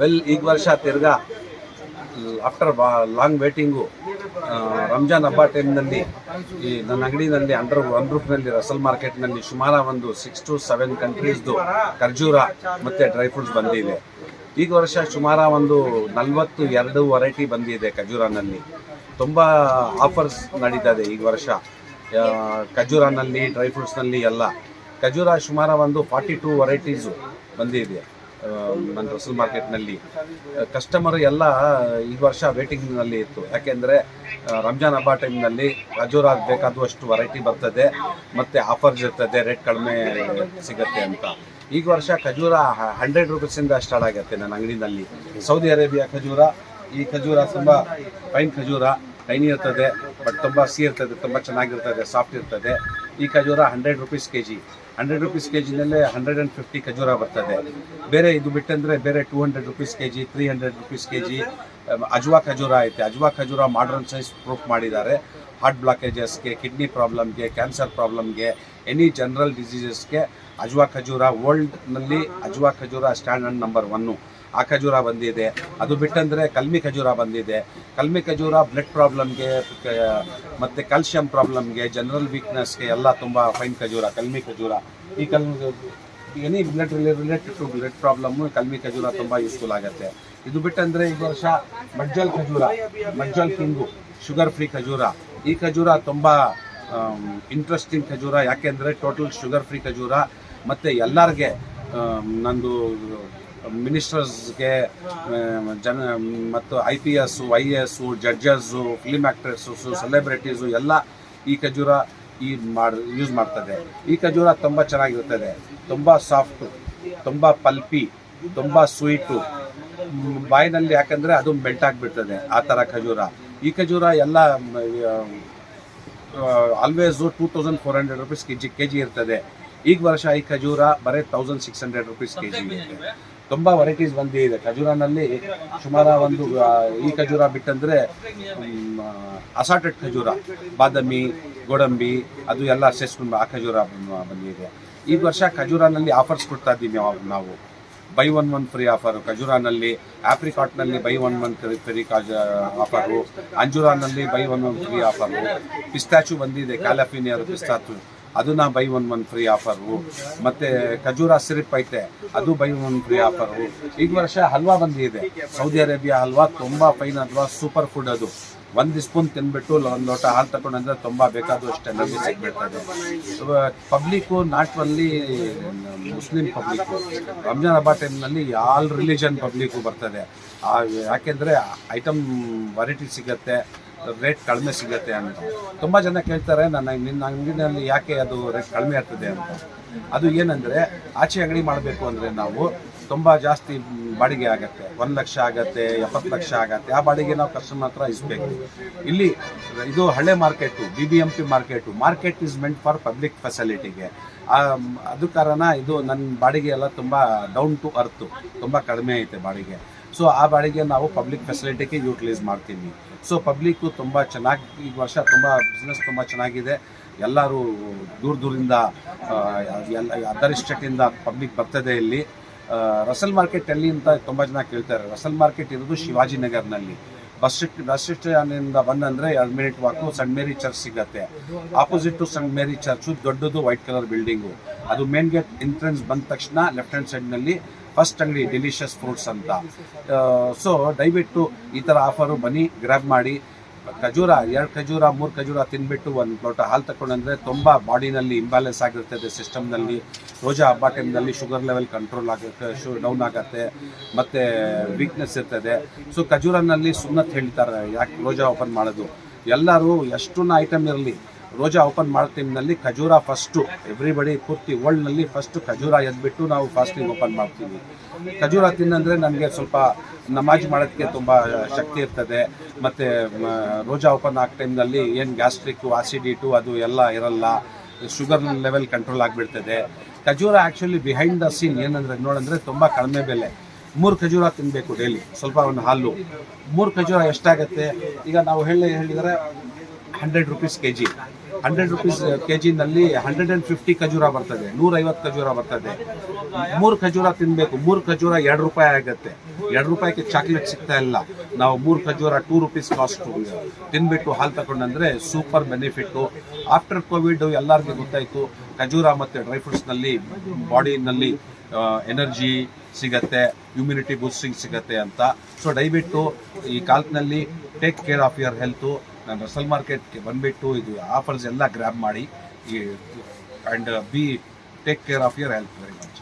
Well ಈಗ ವರ್ಷ ತಿರ್ಗಾ ಆಫ್ಟರ್ ಲಾಂಗ್ ವೇಟಿಂಗು ರಂಜಾನ್ ಹಬ್ಬ ಟೈಮ್ನಲ್ಲಿ ಈ ನನ್ನ ಅಂಗಡಿನಲ್ಲಿ ಅಂಡರ್ ಒನ್ ರೂಪ್ನಲ್ಲಿ ರಸಲ್ ಮಾರ್ಕೆಟ್ನಲ್ಲಿ ಸುಮಾರು ಒಂದು ಸಿಕ್ಸ್ ಟು ಸೆವೆನ್ ಕಂಟ್ರೀಸ್ದು ಖರ್ಜೂರ ಮತ್ತು ಡ್ರೈ ಫ್ರೂಟ್ಸ್ ಬಂದಿದೆ. ಈಗ ವರ್ಷ ಸುಮಾರು ಒಂದು ನಲವತ್ತು ಎರಡು ವೆರೈಟಿ ಬಂದಿದೆ ಖರ್ಜೂರನಲ್ಲಿ. ತುಂಬ ಆಫರ್ಸ್ ನಡೀತದೆ ಈಗ ವರ್ಷ. ಖರ್ಜೂರನಲ್ಲಿ ಡ್ರೈ ಫ್ರೂಟ್ಸ್ನಲ್ಲಿ ಎಲ್ಲ. ಖಜೂರ ಸುಮಾರು ಒಂದು ಫಾರ್ಟಿ ಟೂ ವೆರೈಟೀಸು ಬಂದಿದೆ. ನನ್ನ ರಸಲ್ ಮಾರ್ಕೆಟ್ನಲ್ಲಿ ಕಸ್ಟಮರ್ ಎಲ್ಲ ಈ ವರ್ಷ ವೇಟಿಂಗ್ನಲ್ಲಿ ಇತ್ತು. ಯಾಕೆಂದರೆ ರಂಜಾನ್ ಹಬ್ಬ ಟೈಮ್ನಲ್ಲಿ ಖಜೂರ ಬೇಕಾದಷ್ಟು ವೆರೈಟಿ ಬರ್ತದೆ, ಮತ್ತು ಆಫರ್ಸ್ ಇರ್ತದೆ ರೇಟ್ ಕಡಿಮೆ ಸಿಗುತ್ತೆ ಅಂತ. ಈಗ ವರ್ಷ ಖಜೂರ ಹಂಡ್ರೆಡ್ ರುಪೀಸಿಂದ ಸ್ಟಾರ್ಟ್ ಆಗುತ್ತೆ ನನ್ನ ಅಂಗಡಿನಲ್ಲಿ. ಸೌದಿ ಅರೇಬಿಯಾ ಖಜೂರ, ಈ ಖಜೂರ ತುಂಬ ಫೈನ್ ಖಜೂರ ಟೈನಿ ಇರ್ತದೆ ಬಟ್ ತುಂಬ ಸಿ ಇರ್ತದೆ, ತುಂಬ ಚೆನ್ನಾಗಿರ್ತದೆ ಸಾಫ್ಟ್ ಇರ್ತದೆ. ಈ ಖಜೂರ hundred rupees K G hundred rupees K ಜಿನಲ್ಲೇ hundred and fifty ಖಜೂರ ಬರ್ತದೆ. ಬೇರೆ ಇದು ಬಿಟ್ಟಂದರೆ ಬೇರೆ two hundred rupees K G three hundred rupees K G ಅಜ್ವಾ ಖಜೂರ ಐತೆ. ಅಜ್ವಾ ಖಜೂರ ಮಾಡ್ರನ್ ಸೈಜ್ ಪ್ರೂಫ್ ಮಾಡಿದ್ದಾರೆ. ಹಾರ್ಟ್ ಬ್ಲಾಕೇಜಸ್ಗೆ ಕಿಡ್ನಿ ಪ್ರಾಬ್ಲಮ್ಗೆ ಕ್ಯಾನ್ಸರ್ ಪ್ರಾಬ್ಲಮ್ಗೆ ಎನಿ ಜನರಲ್ ಡಿಸೀಸಸ್ಗೆ ಅಜ್ವಾ ಖಜೂರ ವರ್ಲ್ಡ್ನಲ್ಲಿ ಅಜ್ವಾ ಖಜೂರ ಸ್ಟ್ಯಾಂಡರ್ಡ್ ನಂಬರ್ ಒನ್ನು ಆ ಖಜೂರ ಬಂದಿದೆ. ಅದು ಬಿಟ್ಟಂದರೆ ಕಲ್ಮಿ ಖಜೂರ ಬಂದಿದೆ. ಕಲ್ಮಿ ಖಜೂರ ಬ್ಲಡ್ ಪ್ರಾಬ್ಲಮ್ಗೆ ಮತ್ತು ಕ್ಯಾಲ್ಶಿಯಂ ಪ್ರಾಬ್ಲಮ್ಗೆ ಜನರಲ್ ವೀಕ್ನೆಸ್ಗೆ ಎಲ್ಲ ತುಂಬ ಫೈನ್ ಖಜೂರ, ಕಲ್ಮಿ ಖಜೂರ. ಈ ಕಲ್ any blood related to blood problem ಕಲ್ಮಿ ಖಜೂರ ತುಂಬ ಯೂಸ್ಫುಲ್ ಆಗುತ್ತೆ. ಇದು ಬಿಟ್ಟಂದರೆ ಈ ವರ್ಷ ಮಜ್ಜಲ್ ಖಜೂರ, ಮಜ್ಜಲ್ ಕಿಂಗು ಶುಗರ್ ಫ್ರೀ ಖಜೂರ. ಈ ಖಜೂರ ತುಂಬ ಇಂಟ್ರೆಸ್ಟಿಂಗ್ ಖಜೂರ. ಯಾಕೆಂದರೆ ಟೋಟಲ್ ಶುಗರ್ ಫ್ರೀ ಖಜೂರ, ಮತ್ತು ಎಲ್ಲರಿಗೆ ನಂದು ಮಿನಿಸ್ಟರ್ಸ್ಗೆ ಜನ, ಮತ್ತು I P S I A S judges film actress celebrities ಎಲ್ಲ ಈ ಖಜೂರ ಈ ಮಾಡಿ, ಯೂಸ್ ಮಾಡ್ತದೆ. ಈ ಖಜೂರ ತುಂಬ ಚೆನ್ನಾಗಿರ್ತದೆ ತುಂಬ ಸಾಫ್ಟು, ತುಂಬ ಪಲ್ಪಿ, ತುಂಬ ಸ್ವೀಟು. ಬಾಯಿನಲ್ಲಿ ಯಾಕಂದರೆ ಅದು ಮೆಲ್ಟ್ ಆಗಿಬಿಡ್ತದೆ ಆ ಥರ ಖಜೂರ. ಈ ಖಜೂರ ಎಲ್ಲ always two thousand four hundred rupees K G K G ಇರ್ತದೆ. ಈಗ ವರ್ಷ ಈ ಖಜೂರ ಬರೀ thousand six hundred rupees K G ಇರುತ್ತೆ ತುಂಬ ವೆರೈಟೀಸ್ ಬಂದಿದೆ ಖಜೂರನಲ್ಲಿ ಸುಮಾರು ಒಂದು ಈ ಖಜೂರ ಬಿಟ್ಟಂದರೆ ಅಸಾಟೆಡ್ ಖಜೂರ, ಬಾದಾಮಿ, ಗೋಡಂಬಿ, ಅದು ಎಲ್ಲ ಸೇರಿಸ್ಕೊಂಡು ಆ ಖಜೂರ ಬಂದಿದೆ. ಈ ವರ್ಷ ಖಜೂರನಲ್ಲಿ ಆಫರ್ಸ್ ಕೊಡ್ತಾ ಇದ್ದೀವಿ ನಾವು buy one one free offer ಖಜೂರಾನಲ್ಲಿ ಆಪ್ರಿಕಾಟ್ನಲ್ಲಿ ಬೈ ಒನ್ ಒನ್ ಫ್ರೀ ಕಾಜ offer ಅಂಜೂರಾನಲ್ಲಿ buy one one free offer pistachio ಬಂದಿದೆ ಕ್ಯಾಲಫಿನಿಯರ್ ಪಿಸ್ತಾಚು ಅದನ್ನ buy one one free offer ಮತ್ತು ಖಜೂರ ಸಿರಿಪ್ ಐತೆ, ಅದು ಬೈ ಒನ್ ಫ್ರೀ ಆಫರು ಈ ವರ್ಷ ಹಲ್ವಾ ಬಂದಿದೆ. ಸೌದಿ ಅರೇಬಿಯಾ ಹಲ್ವಾ ತುಂಬ ಫೈನ್ ಹಲ್ವಾ ಸೂಪರ್ ಫುಡ್ ಅದು. ಒಂದು ಸ್ಪೂನ್ ತಿನ್ಬಿಟ್ಟು ಒಂದು ಲೋಟ ಹಾಲು ತಗೊಂಡ್ರೆ ತುಂಬ ಬೇಕಾದಷ್ಟು energy ಸಿಗ್ಬಿಡ್ತದೆ. Public not only Muslim public Ramzan ಹಬ್ಬ ಟೈಮ್ನಲ್ಲಿ ಆಲ್ ರಿಲಿಜನ್ ಪಬ್ಲಿಕ್ಕು ಬರ್ತದೆ. ಯಾಕೆಂದರೆ ಐಟಮ್ ವೆರೈಟಿ ಸಿಗತ್ತೆ. ರೇಟ್ ಕಡಿಮೆ ಸಿಗುತ್ತೆ ಅಂತ. ತುಂಬ ಜನ ಕೇಳ್ತಾರೆ, ನನ್ನ ನಿನ್ನ ಅಂಗಡಿನಲ್ಲಿ ಯಾಕೆ ಅದು ರೇಟ್ ಕಡಿಮೆ ಆಗ್ತದೆ ಅಂತ. ಅದು ಏನಂದರೆ, ಆಚೆ ಅಂಗಡಿ ಮಾಡಬೇಕು ಅಂದರೆ ನಾವು ತುಂಬ ಜಾಸ್ತಿ ಬಾಡಿಗೆ ಆಗುತ್ತೆ. ಒಂದು ಲಕ್ಷ ಆಗತ್ತೆ, ಎಪ್ಪತ್ತು ಲಕ್ಷ ಆಗುತ್ತೆ. ಆ ಬಾಡಿಗೆ ನಾವು ಕಸ್ಟಮರ್ ಹತ್ರ ಇಸ್ಬೇಕು. ಇಲ್ಲಿ ಇದು ಹಳೆ market B B M P market. Market is meant for public ಫೆಸಿಲಿಟಿಗೆ ಅದು ಕಾರಣ ಇದು ನನ್ನ ಬಾಡಿಗೆ ಎಲ್ಲ ತುಂಬ ಡೌನ್ ಟು ಅರ್ತು ತುಂಬ ಕಡಿಮೆ ಐತೆ ಬಾಡಿಗೆ. ಸೊ ಆ ಬಾಡಿಗೆ ನಾವು ಪಬ್ಲಿಕ್ ಫೆಸಿಲಿಟಿಗೆ ಯೂಟಿಲೈಸ್ ಮಾಡ್ತೀವಿ. ಸೊ ಪಬ್ಲಿಕ್ಕು ತುಂಬ ಚೆನ್ನಾಗಿ ಈ ವರ್ಷ ತುಂಬ ಬಿಸ್ನೆಸ್ ತುಂಬ ಚೆನ್ನಾಗಿದೆ. ಎಲ್ಲರೂ ದೂರ ದೂರಿಂದ ಆ, ಎಲ್ಲ ಅದರ್ ಸ್ಟೇಟಿಂದ ಪಬ್ಲಿಕ್ ಬರ್ತದೆ ಇಲ್ಲಿ. ರಸಲ್ ಮಾರ್ಕೆಟ್ ಎಲ್ಲಿ ಅಂತ ತುಂಬ ಜನ ಕೇಳ್ತಾರೆ. ರಸಲ್ ಮಾರ್ಕೆಟ್ ಇರೋದು ಶಿವಾಜಿನಗರ್ನಲ್ಲಿ. ಬಸ್ ಸ್ಟ್ರಿಕ್ಟ್ ಬಸ್ ಸ್ಟೇಷನಿಂದ ಬಂದಂದರೆ ಎರಡು ಮಿನಿಟ್ ವಾಕು ಸಣ್ಣ ಮೇರಿ ಚರ್ಚ್ ಸಿಗತ್ತೆ. ಆಪೋಸಿಟ್ ಟು ಸಣ್ಣ ಮೇರಿ ಚರ್ಚು ದೊಡ್ಡದು ವೈಟ್ ಕಲರ್ ಬಿಲ್ಡಿಂಗು ಅದು ಮೇನ್ ಗೇಟ್ ಎಂಟ್ರೆನ್ಸ್ ಬಂದ ತಕ್ಷಣ ಲೆಫ್ಟ್ ಹ್ಯಾಂಡ್ ಸೈಡ್ನಲ್ಲಿ ಫಸ್ಟ್ ಅಂಗಡಿ ಡೆಲಿಷಿಯಸ್ ಫ್ರೂಟ್ಸ್ ಅಂತ. ಸೊ ದಯವಿಟ್ಟು ಈ ಥರ ಆಫರು ಬನ್ನಿ ಗ್ರ್ಯಾಬ್ ಮಾಡಿ. ಖಜೂರ, ಎರಡು ಖಜೂರ, ಮೂರು ಖಜೂರ ತಿನ್ಬಿಟ್ಟು ಒಂದು ಲೋಟ ಹಾಲು ತಗೊಂಡಂದ್ರೆ ತುಂಬ ಬಾಡಿನಲ್ಲಿ ಇಂಬ್ಯಾಲೆನ್ಸ್ ಆಗಿರ್ತದೆ ಸಿಸ್ಟಮ್ನಲ್ಲಿ. ರೋಜಾ ಹಬ್ಬ ಟೈಮ್ನಲ್ಲಿ ಶುಗರ್ ಲೆವೆಲ್ ಕಂಟ್ರೋಲ್ ಆಗುತ್ತೆ, ಶು, ಡೌನ್ ಆಗುತ್ತೆ, ಮತ್ತು ವೀಕ್ನೆಸ್ ಇರ್ತದೆ. ಸೊ ಖಜೂರನಲ್ಲಿ ಸುಮ್ಮನೆ ಹೇಳ್ತಾರೆ ಯಾಕೆ ರೋಜಾ ಓಪನ್ ಮಾಡೋದು? ಎಲ್ಲರೂ ಎಷ್ಟನ್ನ ಐಟಮ್ ಇರಲಿ ರೋಜಾ ಓಪನ್ ಮಾಡೋ ಟೈಮ್ನಲ್ಲಿ ಖಜೂರ ಫಸ್ಟು ಎವ್ರಿಬಡಿ ಪೂರ್ತಿ ವರ್ಲ್ಡ್ನಲ್ಲಿ ಫಸ್ಟ್ ಖಜೂರ ಎದ್ಬಿಟ್ಟು ನಾವು ಫಾಸ್ಟಿಂಗ್ ಓಪನ್ ಮಾಡ್ತೀವಿ. ಖಜೂರ ತಿನ್ನಂದರೆ ನನಗೆ ಸ್ವಲ್ಪ ನಮಾಜ್ ಮಾಡೋದಕ್ಕೆ ತುಂಬ ಶಕ್ತಿ ಇರ್ತದೆ. ಮತ್ತು ರೋಜಾ ಓಪನ್ ಆಗೋ ಟೈಮ್ನಲ್ಲಿ ಏನು ಗ್ಯಾಸ್ಟ್ರಿಕ್ಕು ಆಸಿಡಿಟು ಅದು ಎಲ್ಲ ಇರಲ್ಲ. ಶುಗರ್ ಲೆವೆಲ್ ಕಂಟ್ರೋಲ್ ಆಗಿಬಿಡ್ತದೆ. ಖಜೂರ ಆ್ಯಕ್ಚುಲಿ ಬಿಹೈಂಡ್ ದ ಸೀನ್ ಏನಂದರೆ, ನೋಡಂದರೆ ತುಂಬ ಕಡಿಮೆ ಬೆಲೆ. ಮೂರು ಖಜೂರ ತಿನ್ನಬೇಕು ಡೈಲಿ ಸ್ವಲ್ಪ ಒಂದು ಹಾಲು. ಮೂರು ಖಜೂರ ಎಷ್ಟಾಗತ್ತೆ? ಈಗ ನಾವು ಹೇಳಿ, ಹೇಳಿದರೆ hundred rupees K G hundred rupees K ಜಿನಲ್ಲಿ hundred and fifty ಖಜೂರ ಬರ್ತದೆ, ನೂರೈವತ್ತು ಖಜೂರ ಬರ್ತದೆ. ಮೂರು ಖಜೂರ ತಿನ್ನಬೇಕು ಮೂರು ಖಜೂರ ಎರಡು ರೂಪಾಯಿ ಆಗುತ್ತೆ. ಎರಡು ರೂಪಾಯಿಗೆ ಚಾಕ್ಲೇಟ್ ಸಿಗ್ತಾ ಇಲ್ಲ. ನಾವು ಮೂರು ಖಜೂರ ಟೂ ರುಪೀಸ್ ಕಾಸ್ಟ್ ತಿನ್ಬಿಟ್ಟು ಹಾಲು ತಗೊಂಡಂದ್ರೆ ಸೂಪರ್ ಬೆನಿಫಿಟ್ಟು ಆಫ್ಟರ್ ಕೋವಿಡ್ ಎಲ್ಲರಿಗೂ ಗೊತ್ತಾಯ್ತು, ಖಜೂರ ಮತ್ತು ಡ್ರೈ ಫ್ರೂಟ್ಸ್ನಲ್ಲಿ ಬಾಡಿನಲ್ಲಿ ಎನರ್ಜಿ ಸಿಗತ್ತೆ ಇಮ್ಯುನಿಟಿ ಬೂಸ್ಟಿಂಗ್ ಸಿಗತ್ತೆ ಅಂತ. ಸೊ ದಯವಿಟ್ಟು ಈ ಕಾಲ್ನಲ್ಲಿ take care of your health ನಾನು ರಸಲ್ ಮಾರ್ಕೆಟ್ಗೆ ಬಂದುಬಿಟ್ಟು ಇದು ಆಫರ್ಸ್ ಎಲ್ಲ ಗ್ರ್ಯಾಬ್ ಮಾಡಿ and be take care of your health very much